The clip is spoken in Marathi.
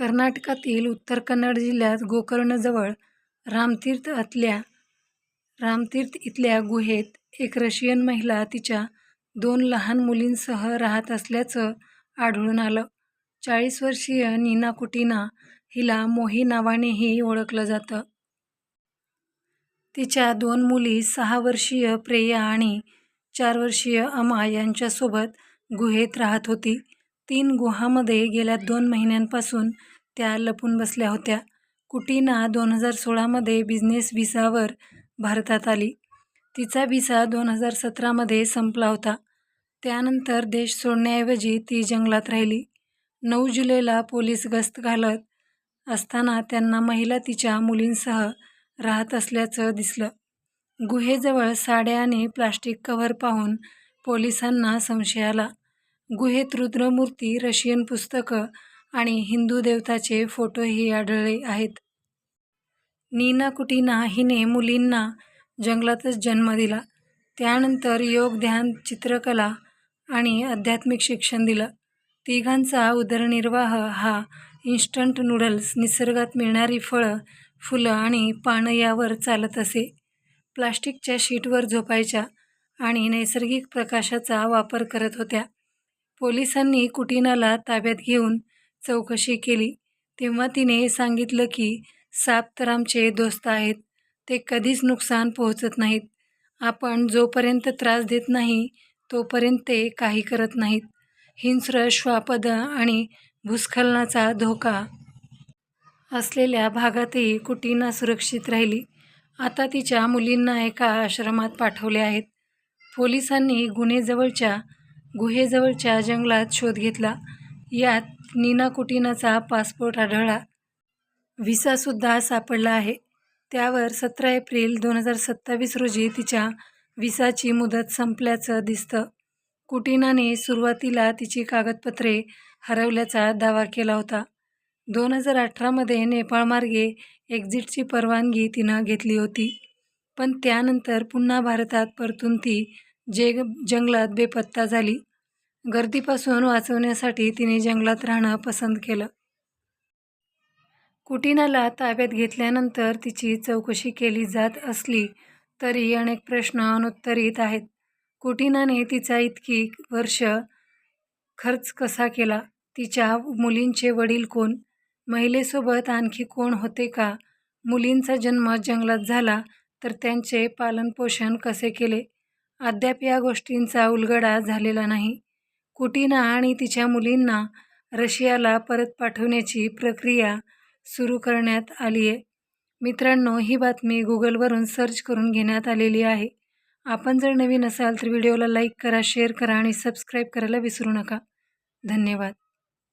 कर्नाटकातील उत्तर कन्नड जिल्ह्यात गोकर्णजवळ रामतीर्थ आतल्या रामतीर्थ इथल्या गुहेत एक रशियन महिला तिच्या दोन लहान मुलींसह राहत असल्याचं आढळून आलं. चाळीस वर्षीय नीना कुटीना हिला मोही नावानेही ओळखलं जातं. तिच्या दोन मुली सहा वर्षीय प्रेया आणि चार वर्षीय अमा यांच्यासोबत गुहेत राहत होती. तीन गुहामध्ये गेल्या दोन महिन्यांपासून त्या लपून बसल्या होत्या. कुटीना दोन हजार सोळामध्ये बिझनेस व्हिसावर भारतात आली. तिचा व्हिसा दोन हजार सतरामध्ये संपला होता. त्यानंतर देश सोडण्याऐवजी ती जंगलात राहिली. नऊ जुलैला पोलीस गस्त घालत असताना त्यांना महिला तिच्या मुलींसह राहत असल्याचं दिसलं. गुहेजवळ साड्या आणि प्लास्टिक कव्हर पाहून पोलिसांना संशय आला. गुहेत रुद्रमूर्ती, रशियन पुस्तकं आणि हिंदू देवताचे फोटोही आढळले आहेत. नीना कुटीना हिने मुलींना जंगलातच जन्म दिला. त्यानंतर योग, ध्यान, चित्रकला आणि आध्यात्मिक शिक्षण दिलं. तिघांचा उदरनिर्वाह हा इन्स्टंट नूडल्स, निसर्गात मिळणारी फळं, फुलं आणि पानं यावर चालत असे. प्लास्टिकच्या शीटवर झोपायच्या आणि नैसर्गिक प्रकाशाचा वापर करत होत्या. पोलिसांनी कुटीनाला ताब्यात घेऊन चौकशी केली तेव्हा तिने सांगितलं की, साप तर आमचे दोस्त आहेत. ते कधीच नुकसान पोहोचत नाहीत. आपण जोपर्यंत त्रास देत नाही तोपर्यंत ते काही करत नाहीत. हिंस्र, श्वापद आणि भूस्खलनाचा धोका असलेल्या भागातही कुटीना सुरक्षित राहिली. आता तिच्या मुलींना एका आश्रमात पाठवले आहेत. पोलिसांनी गुन्हेजवळच्या गुहेजवळच्या जंगलात शोध घेतला. यात नीना कुटीनाचा पासपोर्ट आढळला. व्हिसासुद्धा सापडला आहे. त्यावर सतरा एप्रिल दोन हजार सत्तावीस रोजी तिच्या विसाची मुदत संपल्याचं दिसतं. कुटीनाने सुरुवातीला तिची कागदपत्रे हरवल्याचा दावा केला होता. दोन हजार अठरामध्ये नेपाळमार्गे एक्झिटची परवानगी तिनं घेतली होती. पण त्यानंतर पुन्हा भारतात परतून ती जे जंगलात बेपत्ता झाली. गर्दीपासून वाचवण्यासाठी तिने जंगलात राहणं पसंत केलं. कुटीनाला ताब्यात घेतल्यानंतर तिची चौकशी केली जात असली तरी अनेक प्रश्न अनुत्तरित आहेत. कुटीनाने तिचा इतकी वर्ष खर्च कसा केला? तिच्या मुलींचे वडील कोण? महिलेसोबत आणखी कोण होते का? मुलींचा जन्म जंगलात झाला तर त्यांचे पालनपोषण कसे केले? अद्याप या गोष्टींचा उलगडा झालेला नाही. कुटीना आणि तिच्या मुलींना रशियाला परत पाठवण्याची प्रक्रिया सुरू करण्यात आली आहे मित्रांनो, ही बातमी गुगलवरून सर्च करून घेण्यात आलेली आहे. आपण जर नवीन असाल तर व्हिडिओला लाईक करा, शेअर करा आणि सबस्क्राईब करायला विसरू नका. धन्यवाद.